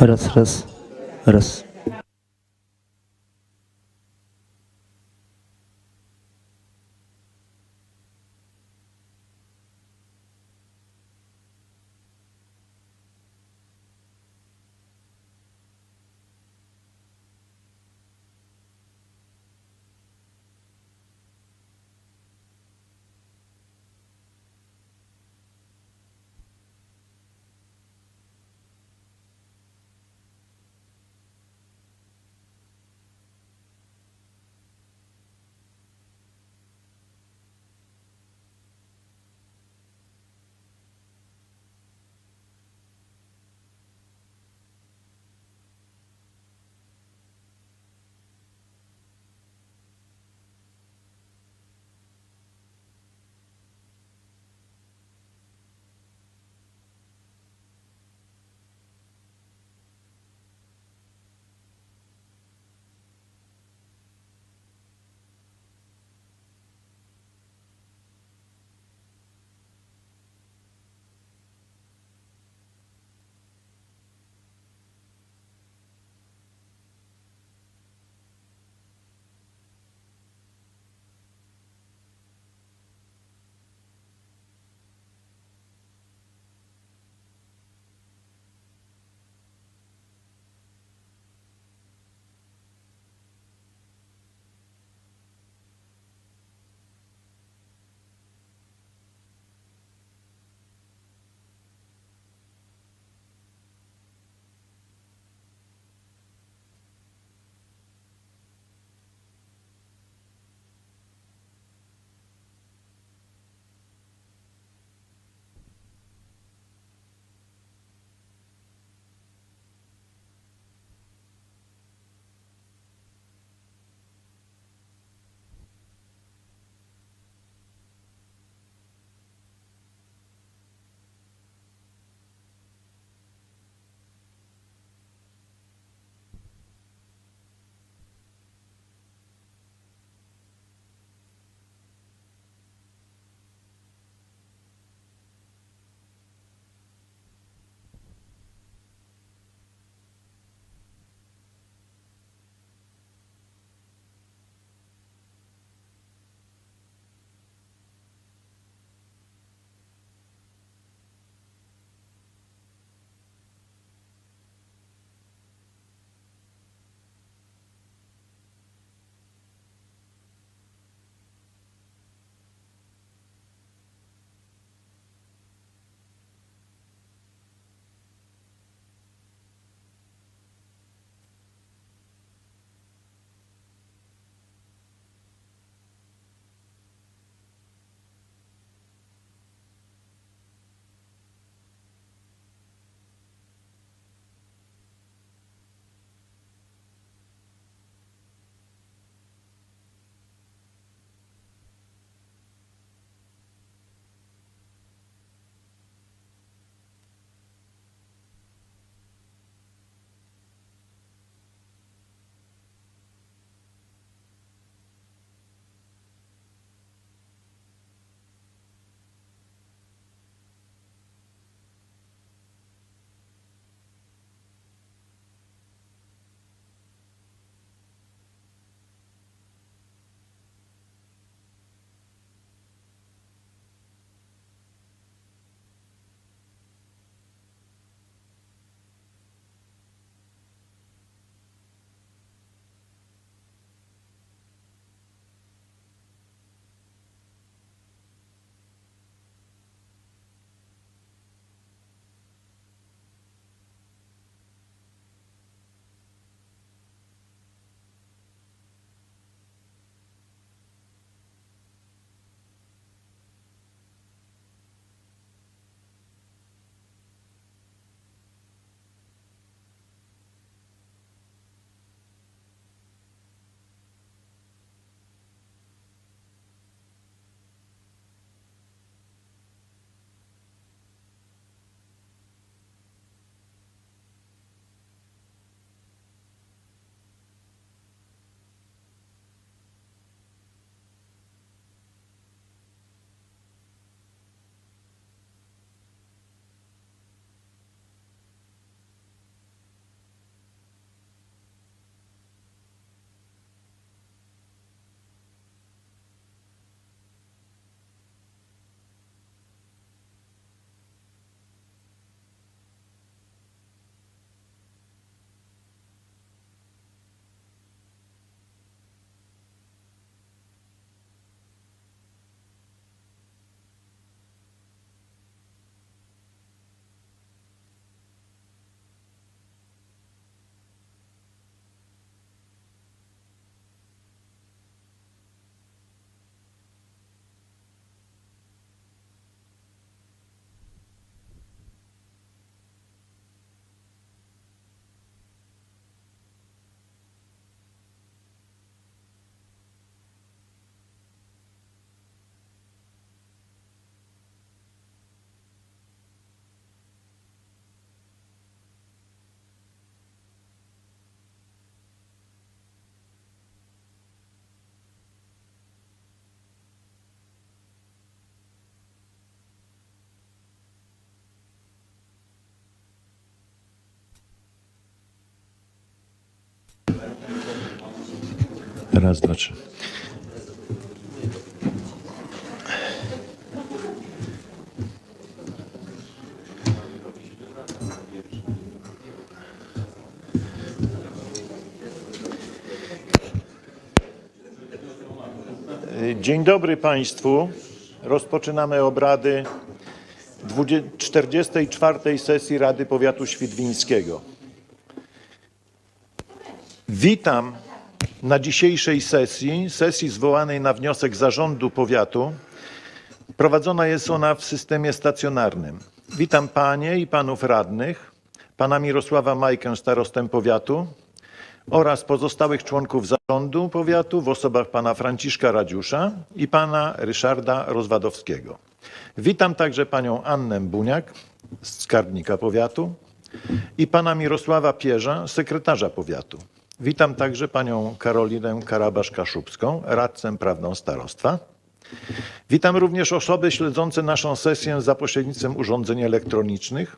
Raz, raz, raz. Raz, dwa, trzy. Dzień dobry Państwu. Rozpoczynamy obrady 20 44. sesji Rady Powiatu Świdwińskiego. Witam na dzisiejszej sesji, sesji zwołanej na wniosek Zarządu Powiatu. Prowadzona jest ona w systemie stacjonarnym. Witam Panie i Panów Radnych, Pana Mirosława Majkę, starostę powiatu, oraz pozostałych członków zarządu powiatu w osobach pana Franciszka Radziusza i pana Ryszarda Rozwadowskiego. Witam także panią Annę Buniak, skarbnika powiatu i pana Mirosława Pierza, sekretarza powiatu. Witam także panią Karolinę Karabasz-Kaszubską, radcę prawną starostwa. Witam również osoby śledzące naszą sesję za pośrednictwem urządzeń elektronicznych.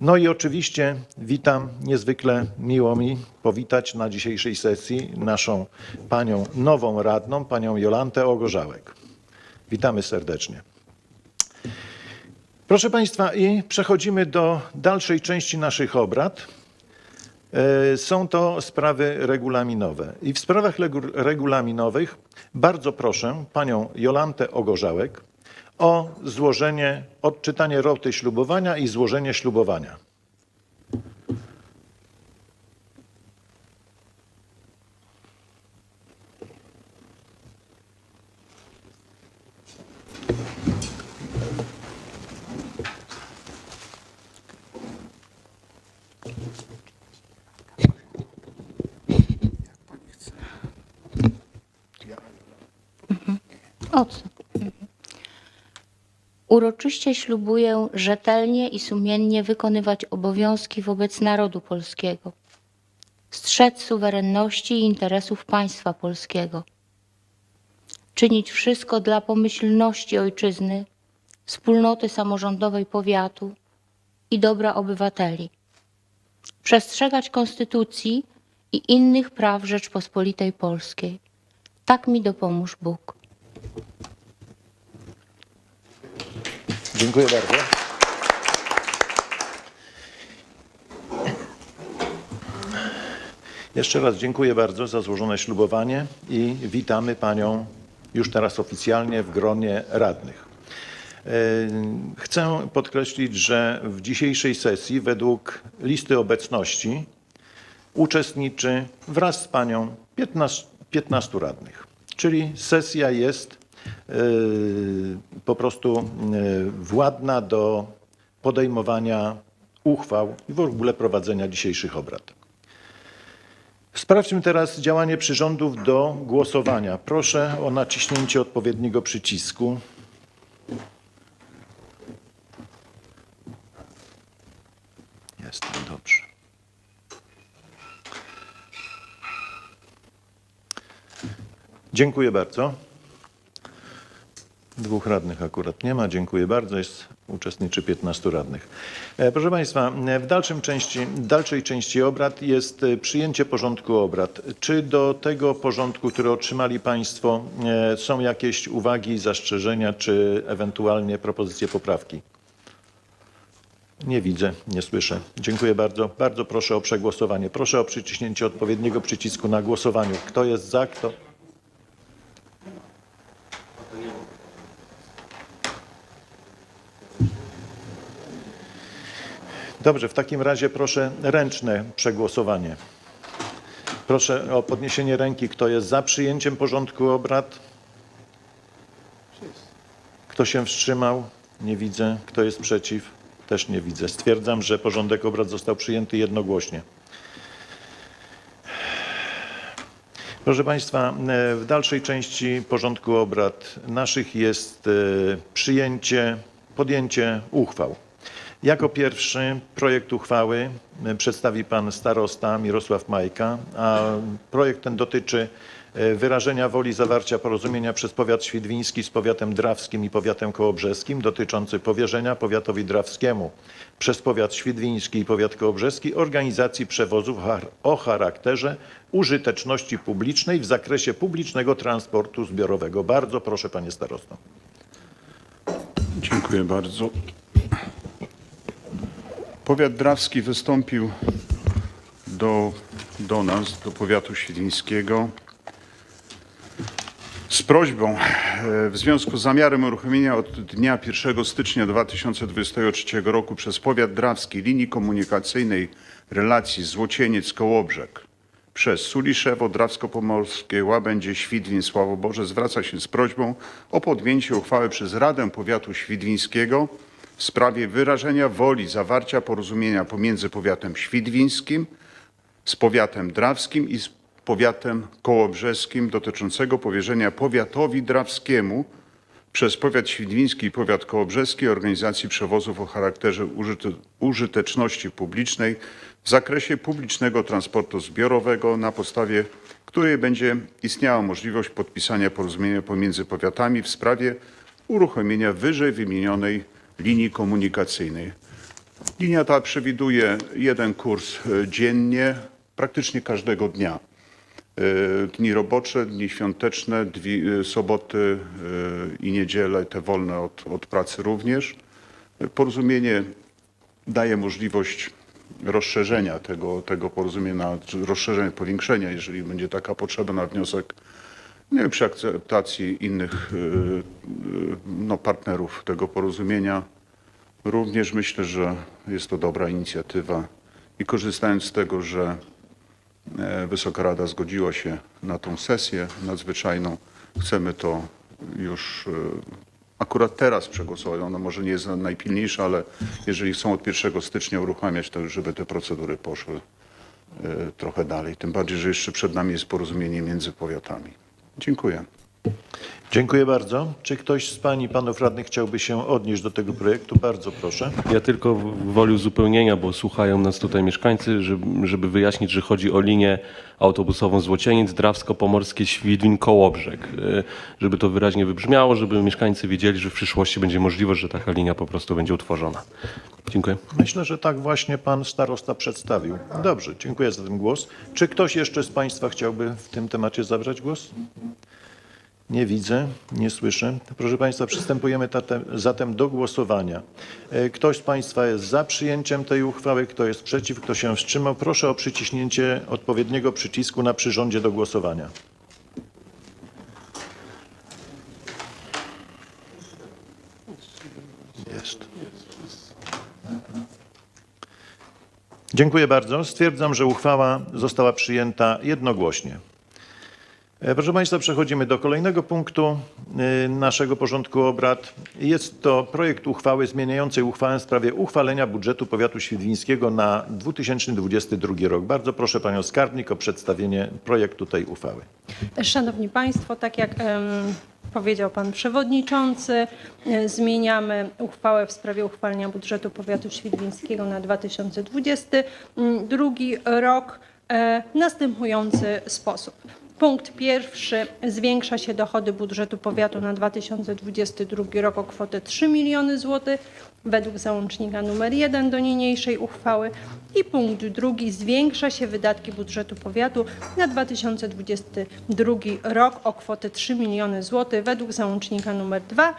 No i oczywiście witam, niezwykle miło mi powitać na dzisiejszej sesji naszą panią nową radną, panią Jolantę Ogorzałek. Witamy serdecznie. Proszę Państwa, i przechodzimy do dalszej części naszych obrad. E, Są to sprawy regulaminowe. I w sprawach regulaminowych bardzo proszę panią Jolantę Ogorzałek o złożenie, odczytanie roty ślubowania i złożenie ślubowania. O co? Uroczyście ślubuję rzetelnie i sumiennie wykonywać obowiązki wobec narodu polskiego, strzec suwerenności i interesów państwa polskiego, czynić wszystko dla pomyślności ojczyzny, wspólnoty samorządowej powiatu i dobra obywateli, przestrzegać konstytucji i innych praw Rzeczpospolitej Polskiej. Tak mi dopomóż Bóg. Dziękuję bardzo. Jeszcze raz dziękuję bardzo za złożone ślubowanie i witamy Panią już teraz oficjalnie w gronie radnych. E, Chcę podkreślić, że w dzisiejszej sesji według listy obecności uczestniczy wraz z Panią 15, 15 radnych. Czyli sesja jest po prostu e, władna do podejmowania uchwał i w ogóle prowadzenia dzisiejszych obrad. Sprawdźmy teraz działanie przyrządów do głosowania. Proszę o naciśnięcie odpowiedniego przycisku. Jest dobrze. Dziękuję bardzo. Dwóch radnych akurat nie ma. Dziękuję bardzo. Jest uczestniczy 15 radnych. E, Proszę Państwa, e, w dalszym części, dalszej części obrad jest e, przyjęcie porządku obrad. Czy do tego porządku, który otrzymali Państwo, są jakieś uwagi, zastrzeżenia, czy ewentualnie propozycje poprawki? Nie widzę, nie słyszę. Dziękuję bardzo. Bardzo proszę o przegłosowanie. Proszę o przyciśnięcie odpowiedniego przycisku na głosowaniu. Kto jest za, kto... Dobrze, w takim razie proszę ręczne przegłosowanie. Proszę o podniesienie ręki, kto jest za przyjęciem porządku obrad. Kto się wstrzymał? Nie widzę. Kto jest przeciw? Też nie widzę. Stwierdzam, że porządek obrad został przyjęty jednogłośnie. Proszę Państwa, w dalszej części porządku obrad naszych jest e, przyjęcie, podjęcie uchwał. Jako pierwszy projekt uchwały e, przedstawi pan starosta Mirosław Majka, a projekt ten dotyczy e, wyrażenia woli zawarcia porozumienia przez powiat świdwiński z powiatem drawskim i powiatem kołobrzeskim dotyczący powierzenia powiatowi drawskiemu przez powiat świdwiński i powiat kołobrzeski organizacji przewozów o charakterze użyteczności publicznej w zakresie publicznego transportu zbiorowego. Bardzo proszę panie starosto. Dziękuję bardzo. Powiat drawski wystąpił do, do nas, do powiatu świdwińskiego z prośbą e, w związku z zamiarem uruchomienia od dnia 1 stycznia 2023 roku przez powiat drawski linii komunikacyjnej relacji Złocieniec-Kołobrzeg. Przez Suliszewo, Drawsko-Pomorskie, Łabędzie, Świdwin, Sławoborze zwraca się z prośbą o podjęcie uchwały przez Radę Powiatu Świdwińskiego w sprawie wyrażenia woli zawarcia porozumienia pomiędzy powiatem świdwińskim z powiatem drawskim i z powiatem kołobrzeskim dotyczącego powierzenia powiatowi drawskiemu przez powiat świdwiński i powiat kołobrzeski organizacji przewozów o charakterze użyte, użyteczności publicznej w zakresie publicznego transportu zbiorowego, na podstawie której będzie istniała możliwość podpisania porozumienia pomiędzy powiatami w sprawie uruchomienia wyżej wymienionej linii komunikacyjnej. Linia ta przewiduje jeden kurs e, dziennie, praktycznie każdego dnia. E, Dni robocze, dni świąteczne, dni, e, soboty i niedziele, te wolne od, od pracy również. Porozumienie daje możliwość rozszerzenia tego, tego porozumienia, rozszerzenia, powiększenia, jeżeli będzie taka potrzeba na wniosek, nie wiem, przy akceptacji innych e, e, no, partnerów tego porozumienia. Również myślę, że jest to dobra inicjatywa i korzystając z tego, że e, Wysoka Rada zgodziła się na tą sesję nadzwyczajną, chcemy to już e, akurat teraz przegłosować. Ona może nie jest najpilniejsza, ale jeżeli chcą od 1 stycznia uruchamiać, to żeby te procedury poszły trochę dalej. Tym bardziej, że jeszcze przed nami jest porozumienie między powiatami. Dziękuję. Dziękuję bardzo. Czy ktoś z pań i panów radnych chciałby się odnieść do tego projektu? Bardzo proszę. Ja tylko w- woli uzupełnienia, bo słuchają nas tutaj mieszkańcy, żeby, żeby wyjaśnić, że chodzi o linię autobusową Złocieniec, Drawsko-Pomorskie, Świdwin, Kołobrzeg. Y, Żeby to wyraźnie wybrzmiało, żeby mieszkańcy wiedzieli, że w przyszłości będzie możliwość, że taka linia po prostu będzie utworzona. Dziękuję. Myślę, że tak właśnie pan starosta przedstawił. Dobrze, dziękuję za ten głos. Czy ktoś jeszcze z państwa chciałby w tym temacie zabrać głos? Nie widzę, nie słyszę. Proszę państwa, przystępujemy zatem do głosowania. E, Ktoś z państwa jest za przyjęciem tej uchwały, kto jest przeciw, kto się wstrzymał? Proszę o przyciśnięcie odpowiedniego przycisku na przyrządzie do głosowania. Jest. Dziękuję bardzo. Stwierdzam, że uchwała została przyjęta jednogłośnie. E, Proszę Państwa, przechodzimy do kolejnego punktu y, naszego porządku obrad. Jest to projekt uchwały zmieniającej uchwałę w sprawie uchwalenia budżetu powiatu świdwińskiego na 2022 rok. Bardzo proszę Panią Skarbnik o przedstawienie projektu tej uchwały. Szanowni Państwo, tak jak powiedział Pan Przewodniczący, e, zmieniamy uchwałę w sprawie uchwalenia budżetu powiatu świdwińskiego na 2022 rok e, w następujący sposób. Punkt pierwszy. Zwiększa się dochody budżetu powiatu na 2022 rok o kwotę 3 miliony złotych według załącznika nr 1 do niniejszej uchwały. I punkt drugi. Zwiększa się wydatki budżetu powiatu na 2022 rok o kwotę 3 miliony złotych według załącznika nr 2.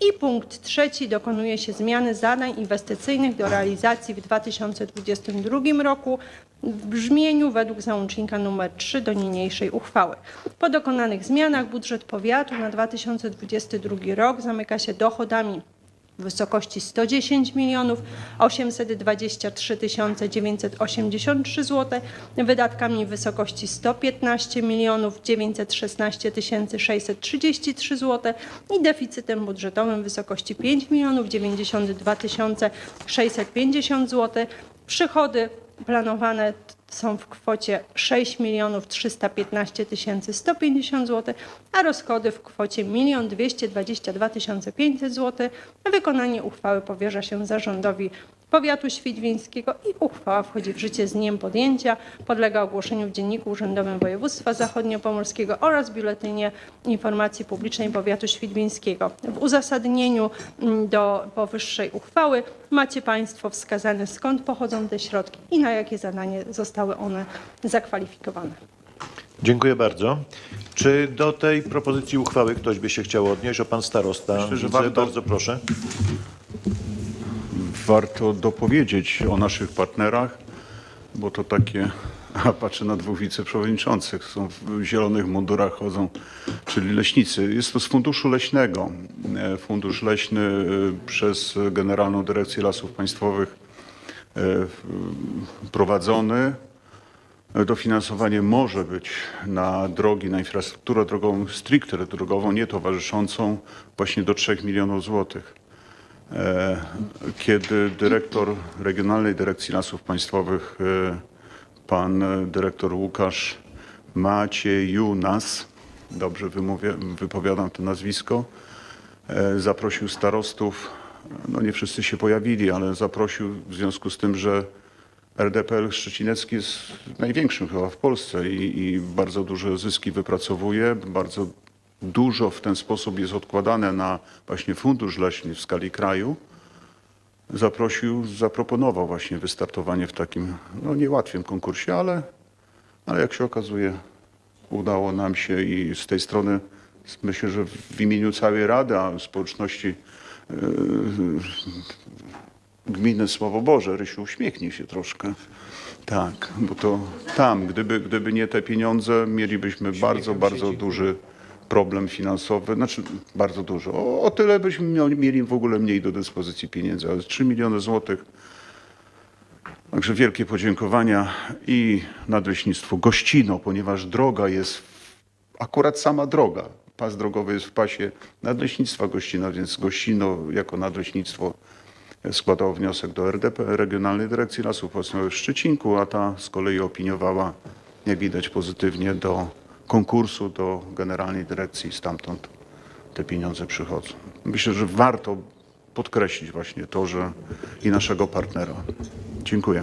I punkt trzeci. Dokonuje się zmiany zadań inwestycyjnych do realizacji w 2022 roku w brzmieniu według załącznika nr 3 do niniejszej uchwały. Po dokonanych zmianach budżet powiatu na 2022 rok zamyka się dochodami w wysokości 110 milionów 823 983 zł, wydatkami w wysokości 115 milionów 916 633 zł i deficytem budżetowym w wysokości 5 milionów 92 650 zł. Przychody planowane są w kwocie 6 315 150 zł, a rozchody w kwocie 1 222 500 zł. Wykonanie uchwały powierza się zarządowi powiatu świdwińskiego i uchwała wchodzi w życie z dniem podjęcia. Podlega ogłoszeniu w Dzienniku Urzędowym Województwa Zachodniopomorskiego oraz Biuletynie Informacji Publicznej Powiatu Świdwińskiego. W uzasadnieniu mm, do powyższej uchwały macie Państwo wskazane skąd pochodzą te środki i na jakie zadanie zostały one zakwalifikowane. Dziękuję bardzo. Czy do tej propozycji uchwały ktoś by się chciał odnieść? O pan starosta. Myślę, że warto- Bardzo proszę. Warto dopowiedzieć o naszych partnerach, bo to takie, a patrzę na dwóch wiceprzewodniczących, są w zielonych mundurach chodzą, czyli leśnicy. Jest to z Funduszu Leśnego. E, Fundusz Leśny e, przez Generalną Dyrekcję Lasów Państwowych e, prowadzony. Dofinansowanie może być na drogi, na infrastrukturę drogową, stricte drogową, nie towarzyszącą, właśnie do 3 milionów złotych. Kiedy dyrektor Regionalnej Dyrekcji Lasów Państwowych, pan e, dyrektor Łukasz Maciejunas, dobrze wymówię, wypowiadam to nazwisko, e, zaprosił starostów, no nie wszyscy się pojawili, ale zaprosił w związku z tym, że RDPL Szczecinecki jest największym chyba w Polsce i, i bardzo duże zyski wypracowuje, bardzo dużo w ten sposób jest odkładane na właśnie fundusz leśny w skali kraju. Zaprosił, zaproponował właśnie wystartowanie w takim no, niełatwym konkursie, ale, ale jak się okazuje udało nam się i z tej strony myślę, że w imieniu całej Rady, a społeczności yy, gminy Słowo Boże. Rysiu, uśmiechnij się troszkę. Tak, bo to tam, gdyby, gdyby nie te pieniądze, mielibyśmy bardzo, bardzo duży problem finansowy, znaczy bardzo dużo. O, o tyle byśmy mieli w ogóle mniej do dyspozycji pieniędzy, ale 3 miliony złotych. Także wielkie podziękowania i Nadleśnictwu Gościno, ponieważ droga jest akurat sama droga. Pas drogowy jest w pasie Nadleśnictwa Gościna, więc Gościno jako Nadleśnictwo składało wniosek do RDP, Regionalnej Dyrekcji Lasów Państwowych w Szczecinku, a ta z kolei opiniowała, jak widać, pozytywnie do konkursu, do Generalnej Dyrekcji stamtąd te pieniądze przychodzą. Myślę, że warto podkreślić właśnie to, że i naszego partnera. Dziękuję.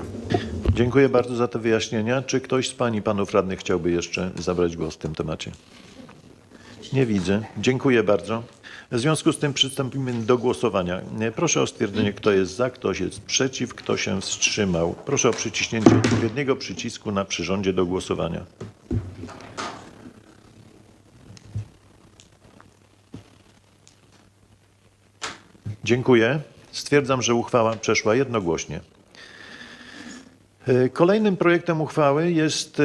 Dziękuję bardzo za te wyjaśnienia. Czy ktoś z pań i panów radnych chciałby jeszcze zabrać głos w tym temacie? Nie widzę. Dziękuję bardzo. W związku z tym przystąpimy do głosowania. Proszę o stwierdzenie, kto jest za, kto jest przeciw, kto się wstrzymał. Proszę o przyciśnięcie odpowiedniego przycisku na przyrządzie do głosowania. Dziękuję. Stwierdzam, że uchwała przeszła jednogłośnie. E, Kolejnym projektem uchwały jest e,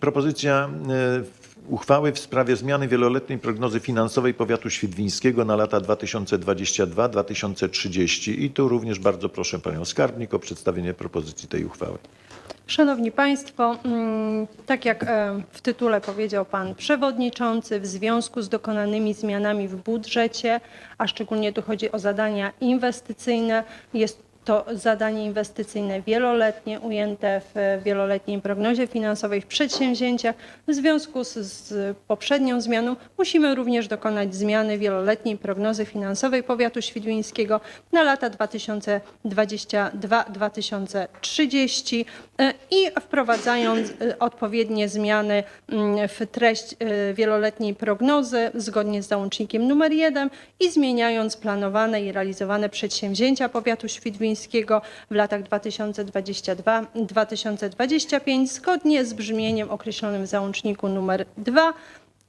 propozycja e, uchwały w sprawie zmiany wieloletniej prognozy finansowej powiatu świdwińskiego na lata 2022-2030. I tu również bardzo proszę panią skarbnik o przedstawienie propozycji tej uchwały. Szanowni Państwo, mm, tak jak e, w tytule powiedział Pan Przewodniczący, w związku z dokonanymi zmianami w budżecie, a szczególnie tu chodzi o zadania inwestycyjne, jest to zadanie inwestycyjne wieloletnie, ujęte w wieloletniej prognozie finansowej w przedsięwzięciach. W związku z, z poprzednią zmianą musimy również dokonać zmiany wieloletniej prognozy finansowej powiatu świdwińskiego na lata 2022-2030 e, i wprowadzając e, odpowiednie zmiany mm, w treść e, wieloletniej prognozy zgodnie z załącznikiem numer 1 i zmieniając planowane i realizowane przedsięwzięcia powiatu świdwińskiego w latach 2022-2025 zgodnie z brzmieniem określonym w załączniku numer 2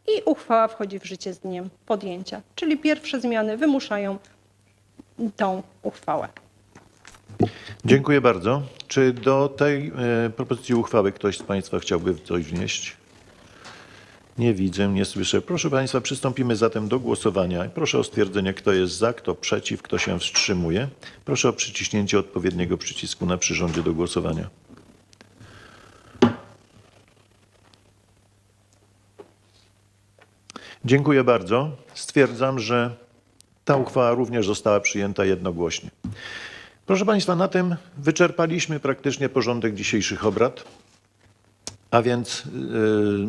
i uchwała wchodzi w życie z dniem podjęcia. Czyli pierwsze zmiany wymuszają tą uchwałę. Dziękuję bardzo. Czy do tej e, propozycji uchwały ktoś z Państwa chciałby coś wnieść? Nie widzę, nie słyszę. Proszę Państwa, przystąpimy zatem do głosowania. Proszę o stwierdzenie, kto jest za, kto przeciw, kto się wstrzymuje. Proszę o przyciśnięcie odpowiedniego przycisku na przyrządzie do głosowania. Dziękuję bardzo. Stwierdzam, że ta uchwała również została przyjęta jednogłośnie. Proszę Państwa, na tym wyczerpaliśmy praktycznie porządek dzisiejszych obrad. A więc yy,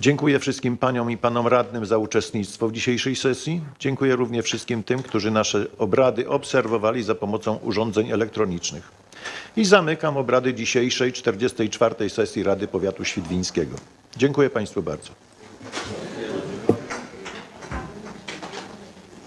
dziękuję wszystkim paniom i panom radnym za uczestnictwo w dzisiejszej sesji. Dziękuję również wszystkim tym, którzy nasze obrady obserwowali za pomocą urządzeń elektronicznych. I zamykam obrady dzisiejszej 44. sesji Rady Powiatu Świdwińskiego. Dziękuję państwu bardzo.